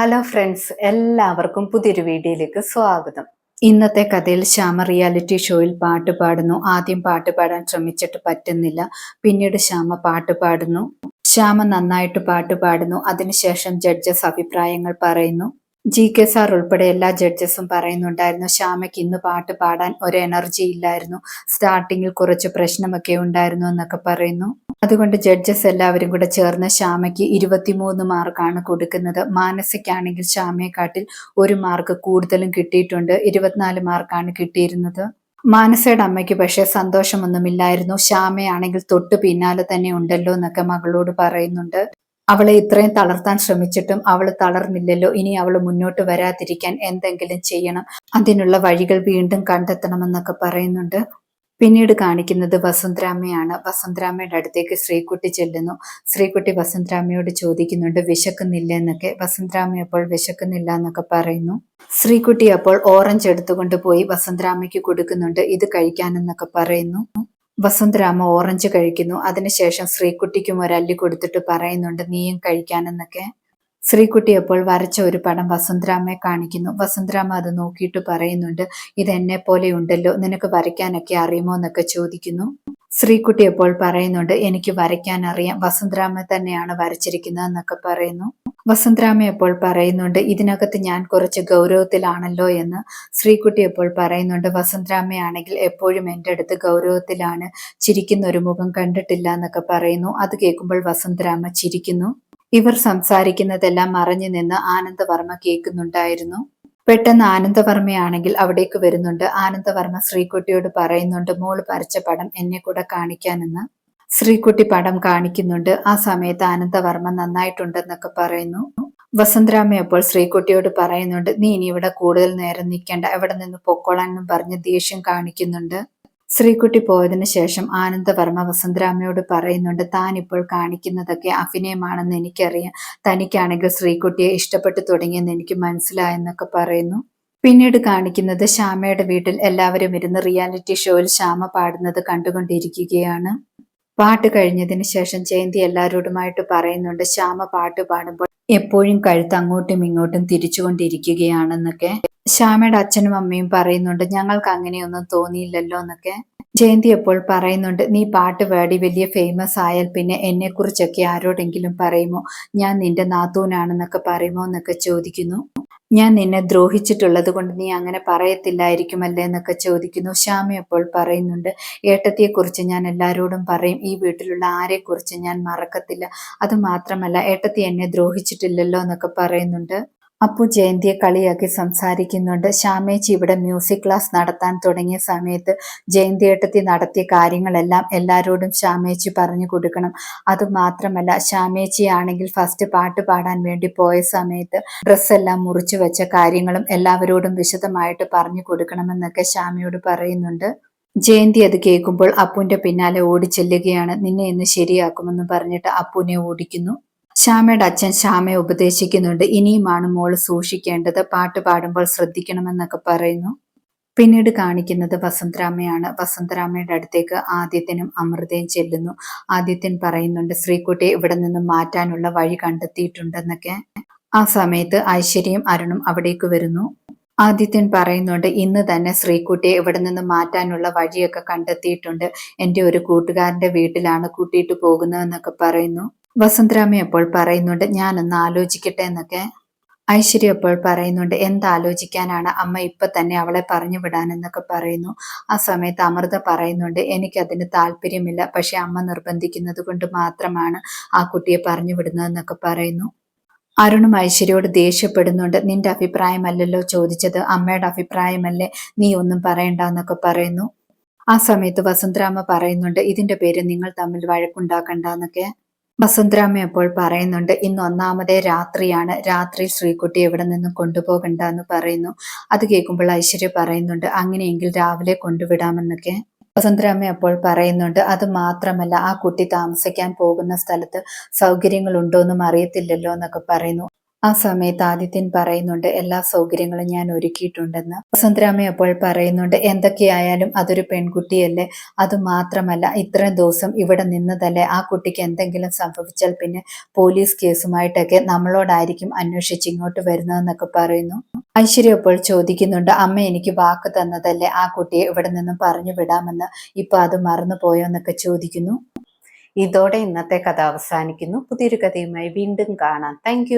Hello friends എല്ലാവർക്കും പുതിയൊരു വീഡിയോയിലേക്ക് സ്വാഗതം. ഇന്നത്തെ കഥയിൽ ശ്യാമ റിയാലിറ്റി ഷോയിൽ പാട്ട് പാടുന്നു. ആദ്യം പാട്ട് പാടാൻ ശ്രമിച്ചിട്ട് പറ്റുന്നില്ല. പിന്നീട് ശ്യാമ പാട്ട് പാടുന്നു. ശ്യാമ നന്നായിട്ട് പാട്ട് പാടുന്നു. അതിനുശേഷം ജഡ്ജസ് അഭിപ്രായങ്ങൾ പറയുന്നു. ജി കെ സാർ ഉൾപ്പെടെ എല്ലാ ജഡ്ജസും പറയുന്നുണ്ടായിരുന്നു ശ്യാമയ്ക്ക് ഇന്ന് പാട്ട് പാടാൻ ഒരു എനർജി ഇല്ലായിരുന്നു സ്റ്റാർട്ടിങ്ങിൽ കുറച്ച് പ്രശ്നമൊക്കെ ഉണ്ടായിരുന്നു എന്നൊക്കെ പറയുന്നു. അതുകൊണ്ട് ജഡ്ജസ് എല്ലാവരും കൂടെ ചേർന്ന് ശ്യാമയ്ക്ക് ഇരുപത്തിമൂന്ന് മാർക്കാണ് കൊടുക്കുന്നത്. മാനസിക്കാണെങ്കിൽ ശ്യാമയെക്കാട്ടിൽ ഒരു മാർക്ക് കൂടുതലും കിട്ടിയിട്ടുണ്ട്. ഇരുപത്തിനാല് മാർക്കാണ് കിട്ടിയിരുന്നത്. മാനസയുടെ അമ്മയ്ക്ക് പക്ഷേ സന്തോഷമൊന്നുമില്ലായിരുന്നു. ശ്യാമയാണെങ്കിൽ തൊട്ട് പിന്നാലെ തന്നെ ഉണ്ടല്ലോ എന്നൊക്കെ മകളോട് പറയുന്നുണ്ട്. അവളെ ഇത്രയും തളർത്താൻ ശ്രമിച്ചിട്ടും അവൾ തളർന്നില്ലല്ലോ. ഇനി അവൾ മുന്നോട്ട് വരാതിരിക്കാൻ എന്തെങ്കിലും ചെയ്യണം. അതിനുള്ള വഴികൾ വീണ്ടും കണ്ടെത്തണമെന്നൊക്കെ പറയുന്നുണ്ട്. പിന്നീട് കാണിക്കുന്നത് വസുന്ധരാമയാണ് വസുന്ധരാമയുടെ അടുത്തേക്ക് ശ്രീകുട്ടി ചെല്ലുന്നു. ശ്രീകുട്ടി വസുന്ധരാമയോട് ചോദിക്കുന്നുണ്ട് വിശക്കുന്നില്ല എന്നൊക്കെ വസുന്ധരാമ അപ്പോൾ വിശക്കുന്നില്ല എന്നൊക്കെ പറയുന്നു. ശ്രീകുട്ടി അപ്പോൾ ഓറഞ്ച് എടുത്തുകൊണ്ട് പോയി വസുന്ധരാമയ്ക്ക് കൊടുക്കുന്നുണ്ട്. ഇത് കഴിക്കാനെന്നൊക്കെ പറയുന്നു. വസുന്ധരാമ ഓറഞ്ച് കഴിക്കുന്നു. അതിനുശേഷം ശ്രീകുട്ടിക്കും ഒരു അല്ലി കൊടുത്തിട്ട് പറയുന്നുണ്ട് നീയും കഴിക്കാനെന്നൊക്കെ. ശ്രീകുട്ടി അപ്പോൾ വരച്ച ഒരു പടം വസുന്ധരാമയെ കാണിക്കുന്നു. വസുന്ധരാമ അത് നോക്കിയിട്ട് പറയുന്നുണ്ട് ഇത് എന്നെ പോലെ ഉണ്ടല്ലോ. നിനക്ക് വരയ്ക്കാനൊക്കെ അറിയുമോ? എന്നൊക്കെ ചോദിക്കുന്നു. ശ്രീകുട്ടി അപ്പോൾ പറയുന്നുണ്ട് എനിക്ക് വരയ്ക്കാൻ അറിയാം. വസുന്ധരാമ തന്നെയാണ് വരച്ചിരിക്കുന്നത് എന്നൊക്കെ പറയുന്നു. വസുന്ധരാമ ഇപ്പോൾ പറയുന്നുണ്ട്? ഇതിനകത്ത് ഞാൻ കുറച്ച് ഗൗരവത്തിലാണല്ലോ എന്ന് ശ്രീകുട്ടി എപ്പോൾ പറയുന്നുണ്ട്? വസന്തരാമയാണെങ്കിൽ എപ്പോഴും എന്റെ അടുത്ത് ഗൗരവത്തിലാണ്. ചിരിക്കുന്ന ഒരു മുഖം കണ്ടിട്ടില്ല എന്നൊക്കെ പറയുന്നു. അത് കേൾക്കുമ്പോൾ വസന്തരാമ ചിരിക്കുന്നു. ഇവർ സംസാരിക്കുന്നതെല്ലാം മറഞ്ഞു നിന്ന് ആനന്ദവർമ്മ കേൾക്കുന്നുണ്ടായിരുന്നു. പെട്ടെന്ന് ആനന്ദവർമ്മയാണെങ്കിൽ അവിടേക്ക് വരുന്നുണ്ട്. ആനന്ദവർമ്മ ശ്രീകുട്ടിയോട് പറയുന്നുണ്ട് മോൾ വരച്ച പടം എന്നെ കൂടെ കാണിക്കാനെന്ന്. ശ്രീകുട്ടി പടം കാണിക്കുന്നുണ്ട്. ആ സമയത്ത് ആനന്ദവർമ്മ നന്നായിട്ടുണ്ടെന്നൊക്കെ പറയുന്നു. വസന്തരാമ അപ്പോൾ ശ്രീകുട്ടിയോട് പറയുന്നുണ്ട് നീ ഇനി ഇവിടെ കൂടുതൽ നേരം നിൽക്കേണ്ട. എവിടെ നിന്ന് പൊക്കോളാനും പറഞ്ഞ് ദേഷ്യം കാണിക്കുന്നുണ്ട്. ശ്രീകുട്ടി പോയതിനു ശേഷം ആനന്ദവർമ്മ വസന്തരാമയോട് പറയുന്നുണ്ട് താൻ ഇപ്പോൾ കാണിക്കുന്നതൊക്കെ അഭിനയമാണെന്ന് എനിക്കറിയാം. തനിക്കാണെങ്കിൽ ശ്രീകുട്ടിയെ ഇഷ്ടപ്പെട്ടു തുടങ്ങിയെന്ന് എനിക്ക് മനസ്സിലായെന്നൊക്കെ പറയുന്നു. പിന്നീട് കാണിക്കുന്നത് ശ്യാമയുടെ വീട്ടിൽ എല്ലാവരും ഇരുന്ന് റിയാലിറ്റി ഷോയിൽ ശ്യാമ പാടുന്നത് കണ്ടുകൊണ്ടിരിക്കുകയാണ്. പാട്ട് കഴിഞ്ഞതിന് ശേഷം ജയന്തി എല്ലാവരോടുമായിട്ട് പറയുന്നുണ്ട് ശ്യാമ പാട്ട് പാടുമ്പോൾ എപ്പോഴും കഴുത്ത് അങ്ങോട്ടും ഇങ്ങോട്ടും തിരിച്ചുകൊണ്ടിരിക്കുകയാണെന്നൊക്കെ. ശ്യാമയുടെ അച്ഛനും അമ്മയും പറയുന്നുണ്ട് ഞങ്ങൾക്ക് അങ്ങനെയൊന്നും തോന്നിയില്ലല്ലോ എന്നൊക്കെ. ജയന്തി എപ്പോൾ പറയുന്നുണ്ട് നീ പാട്ട് പാടി വലിയ ഫേമസ് ആയാൽ പിന്നെ എന്നെ കുറിച്ചൊക്കെ ആരോടെങ്കിലും പറയുമോ? ഞാൻ നിന്റെ നാത്തൂനാണെന്നൊക്കെ പറയുമോ? എന്നൊക്കെ ചോദിക്കുന്നു. ഞാൻ നിന്നെ ദ്രോഹിച്ചിട്ടുള്ളത് കൊണ്ട് നീ അങ്ങനെ പറയത്തില്ലായിരിക്കുമല്ലേ എന്നൊക്കെ ചോദിക്കുന്നു. ശ്യാമി അപ്പോൾ പറയുന്നുണ്ട് ഏട്ടത്തിയെക്കുറിച്ച് ഞാൻ എല്ലാവരോടും പറയും. ഈ വീട്ടിലുള്ള ആരെക്കുറിച്ച് ഞാൻ മറക്കത്തില്ല. അത് മാത്രമല്ല ഏട്ടത്തി എന്നെ ദ്രോഹിച്ചിട്ടില്ലല്ലോ എന്നൊക്കെ പറയുന്നുണ്ട്. അപ്പു ജയന്തിയെ കളിയാക്കി സംസാരിക്കുന്നുണ്ട്. ശ്യാമേച്ചി ഇവിടെ മ്യൂസിക് ക്ലാസ് നടത്താൻ തുടങ്ങിയ സമയത്ത് ജയന്തിയേട്ടത്തി നടത്തിയ കാര്യങ്ങളെല്ലാം എല്ലാവരോടും ശ്യാമേച്ചി പറഞ്ഞു കൊടുക്കണം. അതുമാത്രമല്ല ശ്യാമേച്ചി ആണെങ്കിൽ ഫസ്റ്റ് പാട്ട് പാടാൻ വേണ്ടി പോയ സമയത്ത് ഡ്രസ്സെല്ലാം മുറിച്ചു വെച്ച കാര്യങ്ങളും എല്ലാവരോടും വിശദമായിട്ട് പറഞ്ഞു കൊടുക്കണമെന്നൊക്കെ ശ്യാമയോട് പറയുന്നുണ്ട്. ജയന്തി അത് കേൾക്കുമ്പോൾ അപ്പുവിന്റെ പിന്നാലെ ഓടിച്ചെല്ലുകയാണ്. നിന്നെ ഇന്ന് ശരിയാക്കുമെന്ന് പറഞ്ഞിട്ട് അപ്പുവിനെ ഓടിക്കുന്നു. ശ്യാമയുടെ അച്ഛൻ ശ്യാമയെ ഉപദേശിക്കുന്നുണ്ട്. ഇനിയുമാണ് മോൾ സൂക്ഷിക്കേണ്ടത്. പാട്ട് പാടുമ്പോൾ ശ്രദ്ധിക്കണമെന്നൊക്കെ പറയുന്നു. പിന്നീട് കാണിക്കുന്നത് വസന്തരാമയാണ്. വസന്തരാമയുടെ അടുത്തേക്ക് ആദ്യത്തിനും അമൃതയും ചെല്ലുന്നു. ആദ്യത്തിൻ പറയുന്നുണ്ട് ശ്രീകുട്ടിയെ ഇവിടെ നിന്നും മാറ്റാനുള്ള വഴി കണ്ടെത്തിയിട്ടുണ്ടെന്നൊക്കെ. ആ സമയത്ത് ഐശ്വര്യയും അരുണും അവിടേക്ക് വരുന്നു. ആദിത്യൻ പറയുന്നുണ്ട് ഇന്ന് തന്നെ ശ്രീകുട്ടിയെ ഇവിടെ നിന്ന് മാറ്റാനുള്ള വഴിയൊക്കെ കണ്ടെത്തിയിട്ടുണ്ട്. എന്റെ ഒരു കൂട്ടുകാരന്റെ വീട്ടിലാണ് കൂട്ടിയിട്ട് പോകുന്നതെന്നൊക്കെ പറയുന്നു. വസുന്ധരാമ എപ്പോൾ പറയുന്നുണ്ട് ഞാനൊന്ന് ആലോചിക്കട്ടെ എന്നൊക്കെ ഐശ്വര്യ എപ്പോൾ പറയുന്നുണ്ട് എന്താലോചിക്കാനാണ് അമ്മ ഇപ്പൊ തന്നെ അവളെ പറഞ്ഞു വിടാനെന്നൊക്കെ പറയുന്നു. ആ സമയത്ത് അമൃത പറയുന്നുണ്ട് എനിക്കതിന് താല്പര്യമില്ല പക്ഷെ അമ്മ നിർബന്ധിക്കുന്നത് കൊണ്ട് മാത്രമാണ് ആ കുട്ടിയെ പറഞ്ഞു വിടുന്നതെന്നൊക്കെ പറയുന്നു. അരുണും ഐശ്വര്യയോട് ദേഷ്യപ്പെടുന്നുണ്ട് നിന്റെ അഭിപ്രായമല്ലല്ലോ ചോദിച്ചത് അമ്മയുടെ അഭിപ്രായമല്ലേ നീ ഒന്നും പറയണ്ട എന്നൊക്കെ പറയുന്നു. ആ സമയത്ത് വസന്തരാമ പറയുന്നുണ്ട് ഇതിന്റെ പേര് നിങ്ങൾ തമ്മിൽ വഴക്കുണ്ടാക്കണ്ട എന്നൊക്കെ. വസുന്ധരാമ അപ്പോൾ പറയുന്നുണ്ട് ഇന്ന് ഒന്നാമതേ രാത്രിയാണ്. രാത്രി ശ്രീകുട്ടി എവിടെ നിന്നും കൊണ്ടുപോകണ്ട എന്ന് പറയുന്നു. അത് കേൾക്കുമ്പോൾ ഐശ്വര്യ പറയുന്നുണ്ട് അങ്ങനെയെങ്കിൽ രാവിലെ കൊണ്ടുവിടാമെന്നൊക്കെ. വസന്തരാമ അപ്പോൾ പറയുന്നുണ്ട് അത് മാത്രമല്ല ആ കുട്ടി താമസിക്കാൻ പോകുന്ന സ്ഥലത്ത് സൗകര്യങ്ങൾ ഉണ്ടോയെന്നും അറിയത്തില്ലല്ലോ എന്നൊക്കെ പറയുന്നു. ആ സമയത്ത് ആദിത്യൻ പറയുന്നുണ്ട് എല്ലാ സൗകര്യങ്ങളും ഞാൻ ഒരുക്കിയിട്ടുണ്ടെന്ന്. വസുന്ധരാമ അപ്പോൾ പറയുന്നുണ്ട് എന്തൊക്കെയായാലും അതൊരു പെൺകുട്ടിയല്ലേ? അത് മാത്രമല്ല ഇത്രയും ദിവസം ഇവിടെ നിന്നതല്ലേ? ആ കുട്ടിക്ക് എന്തെങ്കിലും സംഭവിച്ചാൽ പിന്നെ പോലീസ് കേസുമായിട്ടൊക്കെ നമ്മളോടായിരിക്കും അന്വേഷിച്ച് ഇങ്ങോട്ട് വരുന്നതെന്നൊക്കെ പറയുന്നു. ഐശ്വര്യ അപ്പോൾ ചോദിക്കുന്നുണ്ട് അമ്മ എനിക്ക് വാക്ക് തന്നതല്ലേ? ആ കുട്ടിയെ ഇവിടെ നിന്നും പറഞ്ഞു വിടാമെന്ന് ഇപ്പൊ അത് മറന്നു പോയോ എന്നൊക്കെ ചോദിക്കുന്നു. ഇതോടെ ഇന്നത്തെ കഥ അവസാനിക്കുന്നു. പുതിയൊരു കഥയുമായി വീണ്ടും കാണാം. താങ്ക്